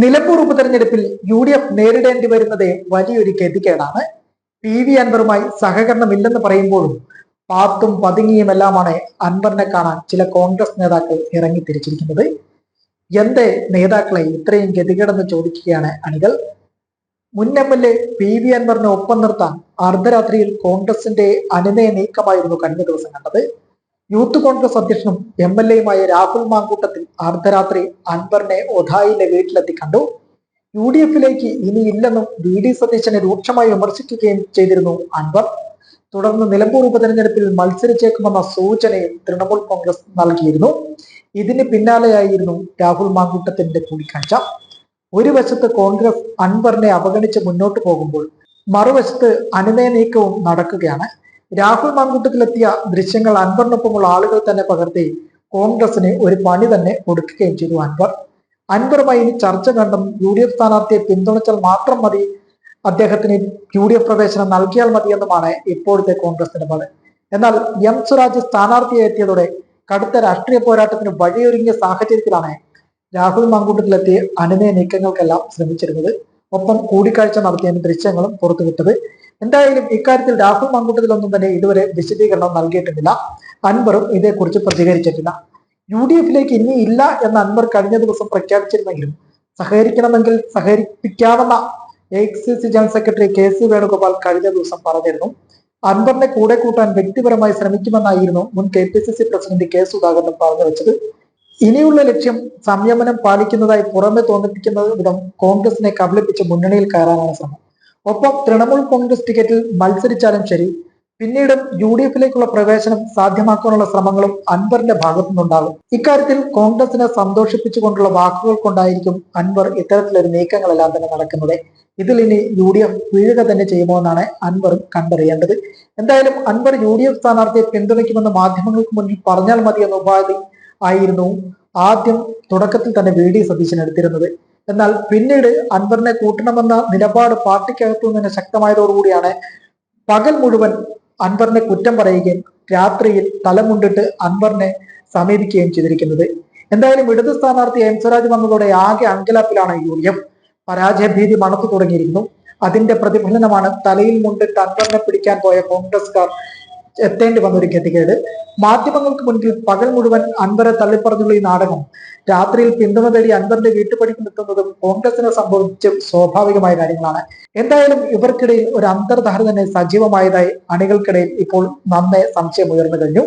നിലമ്പൂർ ഉപതെരഞ്ഞെടുപ്പിൽ U D F നേരിടേണ്ടി വരുന്നത് വലിയൊരു ഗതികേടാണ്. പി വി അൻവറുമായി സഹകരണമില്ലെന്ന് പറയുമ്പോഴും പാത്തും പതുങ്ങിയുമെല്ലാമാണ് അൻവറിനെ കാണാൻ ചില കോൺഗ്രസ് നേതാക്കൾ ഇറങ്ങി തിരിച്ചിരിക്കുന്നത് എന്തേ നേതാക്കളെ ഇത്രയും ഗതികേടെന്ന് ചോദിക്കുകയാണ് അണികൾ. മുൻ M L A P V അൻവറിനെ ഒപ്പം നിർത്താൻ അർദ്ധരാത്രിയിൽ കോൺഗ്രസിന്റെ അനുനയ നീക്കമായിരുന്നു കഴിഞ്ഞ ദിവസം കണ്ടത്. യൂത്ത് കോൺഗ്രസ് അധ്യക്ഷനും എം എൽ എയുമായ രാഹുൽ മാങ്കൂട്ടത്തിൽ അർദ്ധരാത്രി അൻവറിനെ ഒധായിലെ വീട്ടിലെത്തി കണ്ടു. യു ഡി എഫിലേക്ക് ഇനി ഇല്ലെന്നും വി ഡി സതീശനെ രൂക്ഷമായി വിമർശിക്കുകയും ചെയ്തിരുന്നു അൻവർ. തുടർന്ന് നിലമ്പൂർ ഉപതെരഞ്ഞെടുപ്പിൽ മത്സരിച്ചേക്കുമെന്ന സൂചനയും തൃണമൂൽ കോൺഗ്രസ് നൽകിയിരുന്നു. ഇതിന് പിന്നാലെയായിരുന്നു രാഹുൽ മാങ്കൂട്ടത്തിന്റെ കൂടിക്കാഴ്ച. ഒരു വശത്ത് കോൺഗ്രസ് അൻവറിനെ അവഗണിച്ച് മുന്നോട്ട് പോകുമ്പോൾ മറുവശത്ത് അനുനയ നീക്കവും നടക്കുകയാണ്. രാഹുൽ മാങ്കൂട്ടത്തിലെത്തിയ ദൃശ്യങ്ങൾ അൻവറിനൊപ്പമുള്ള ആളുകൾ തന്നെ പകർത്തി കോൺഗ്രസിന് ഒരു പണി തന്നെ കൊടുക്കുകയും ചെയ്തു അൻവർ. അൻവറുമായി ഇനി ചർച്ച കണ്ടും യു ഡി എഫ് സ്ഥാനാർത്ഥിയെ പിന്തുണച്ചാൽ മാത്രം മതി. അദ്ദേഹത്തിന് യു ഡി എഫ് പ്രവേശനം നൽകിയാൽ മതിയെന്നുമാണ് ഇപ്പോഴത്തെ കോൺഗ്രസ് നിലപാട് എന്നാൽ എം സ്വരാജ് സ്ഥാനാർത്ഥിയെ എത്തിയതോടെ കടുത്ത രാഷ്ട്രീയ പോരാട്ടത്തിന് വഴിയൊരുങ്ങിയ സാഹചര്യത്തിലാണ് രാഹുൽ മാങ്കൂട്ടത്തിലെത്തി അനുനയ നീക്കങ്ങൾക്കെല്ലാം ശ്രമിച്ചിരുന്നത്. ഒപ്പം കൂടിക്കാഴ്ച നടത്തിയതിന് ദൃശ്യങ്ങളും പുറത്തുവിട്ടത്. എന്തായാലും ഇക്കാര്യത്തിൽ രാഹുൽ മങ്കുട്ടത്തിലൊന്നും തന്നെ ഇതുവരെ വിശദീകരണം നൽകിയിട്ടില്ല. അൻവറും ഇതേക്കുറിച്ച് പ്രതികരിച്ചിട്ടില്ല. യു ഡി എഫിലേക്ക് ഇനി ഇല്ല എന്ന് അൻവർ കഴിഞ്ഞ ദിവസം പ്രഖ്യാപിച്ചിരുന്നെങ്കിലും സഹകരിക്കണമെങ്കിൽ സഹകരിപ്പിക്കാമെന്ന A C C general secretary K C Venugopal കഴിഞ്ഞ ദിവസം പറഞ്ഞിരുന്നു. അൻവറിനെ കൂടെ കൂട്ടാൻ വ്യക്തിപരമായി ശ്രമിക്കുമെന്നായിരുന്നു മുൻ K P C C president K Sudhakaran പറഞ്ഞു വെച്ചത്. ഇനിയുള്ള ലക്ഷ്യം സംയമനം പാലിക്കുന്നതായി പുറമെ തോന്നിപ്പിക്കുന്ന വിധം കോൺഗ്രസിനെ കബളിപ്പിച്ച് മുന്നണിയിൽ കയറാനാണ് ശ്രമം. ഒപ്പം തൃണമൂൽ കോൺഗ്രസ് ടിക്കറ്റിൽ മത്സരിച്ചാലും ശരി പിന്നീടും യു ഡി എഫിലേക്കുള്ള പ്രവേശനം സാധ്യമാക്കാനുള്ള ശ്രമങ്ങളും അൻവറിന്റെ ഭാഗത്തു നിന്നുണ്ടാകും ഇക്കാര്യത്തിൽ കോൺഗ്രസിനെ സന്തോഷിപ്പിച്ചുകൊണ്ടുള്ള വാക്കുകൾ കൊണ്ടായിരിക്കും അൻവർ ഇത്തരത്തിലൊരു നീക്കങ്ങളെല്ലാം തന്നെ നടക്കുന്നത്. ഇതിൽ ഇനി യു ഡി എഫ് വീഴുക തന്നെ ചെയ്യുമോ എന്നാണ് അൻവറും കണ്ടറിയേണ്ടത്. എന്തായാലും അൻവർ യു ഡി എഫ് സ്ഥാനാർത്ഥിയെ പിന്തുണയ്ക്കുമെന്ന് മാധ്യമങ്ങൾക്ക് മുന്നിൽ പറഞ്ഞാൽ മതി എന്ന ഉപാധി ആയിരുന്നു. ആദ്യം തുടക്കത്തിൽ തന്നെ വി ഡി സതീശൻ എടുത്തിരുന്നത്. എന്നാൽ പിന്നീട് അൻവറിനെ കൂട്ടണമെന്ന നിലപാട് പാർട്ടിക്കകത്തു നിന്ന് ശക്തമായതോടുകൂടിയാണ് പകൽ മുഴുവൻ അൻവറിനെ കുറ്റം പറയുകയും രാത്രിയിൽ തലമുണ്ടിട്ട് അൻവറിനെ സമീപിക്കുകയും ചെയ്തിരിക്കുന്നത്. എന്തായാലും ഇടതു സ്ഥാനാർത്ഥി എം സ്വരാജ് വന്നതോടെ ആകെ അങ്കലാപ്പിലാണ് യു ഡി എഫ് പരാജയ ഭീതി മണത്തു തുടങ്ങിയിരിക്കുന്നു. അതിന്റെ പ്രതിഫലനമാണ് തലയിൽ മുണ്ടിട്ട് അൻവറിനെ പിടിക്കാൻ പോയ കോൺഗ്രസ്കാർ എത്തേണ്ടി വന്ന ഒരു ഗതികേട്. മാധ്യമങ്ങൾക്ക് മുൻപിൽ പകൽ മുഴുവൻ അൻവരെ തള്ളിപ്പറഞ്ഞുള്ള ഈ നാടകം രാത്രിയിൽ പിന്തുണ തേടി അൻവറിന്റെ വീട്ടുപടിക്ക് നിൽക്കുന്നതും കോൺഗ്രസിനെ സംബന്ധിച്ച് സ്വാഭാവികമായ കാര്യങ്ങളാണ്. എന്തായാലും ഇവർക്കിടയിൽ ഒരു അന്തർധാര തന്നെ സജീവമായതായി അണികൾക്കിടയിൽ ഇപ്പോൾ നന്നേ സംശയം ഉയർന്നു കഴിഞ്ഞു.